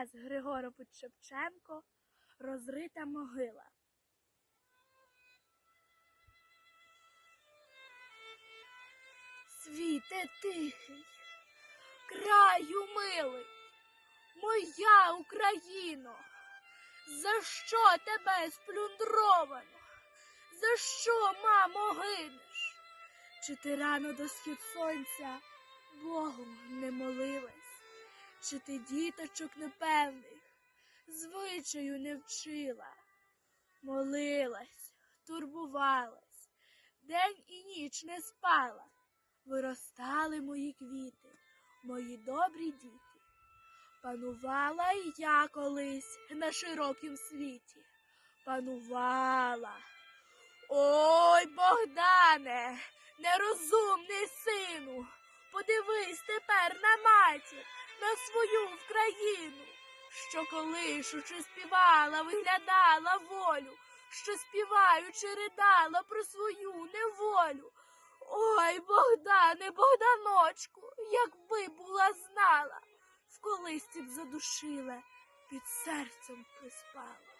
Тарас Григорович Шевченко розрита могила. Світе тихий, краю милий, моя Україно, за що тебе сплюндровано? За що, мамо, гинеш? Чи ти рано до схід сонця Богу не молилась? Чи ти діточок непевних звичаю не вчила? Молилась, турбувалась, день і ніч не спала. Виростали мої квіти, мої добрі діти. Панувала і я колись на широкім світі. Панувала. Ой, Богдане, нерозумний сину, подивись тепер на матір, на свою Вкраїну, що колишучи співала, виглядала волю, що співаючи ридала про свою неволю. Ой, Богдане, Богданочку, якби була знала, в колисці б задушила, під серцем приспала.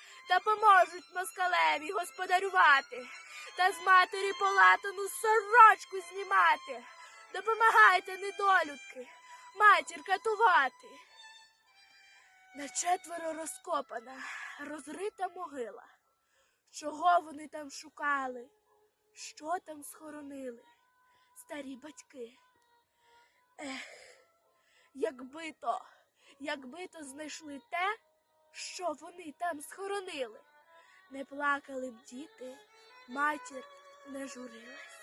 та поможуть москалеві господарювати та з матері полатану сорочку знімати. Допомагайте, недолюдки, матір катувати. На четверо розкопана, розрита могила. Чого вони там шукали? Що там схоронили? Старі батьки. Ех, якби то, якби то знайшли те, що вони там схоронили. Не плакали б діти, матір не журилась.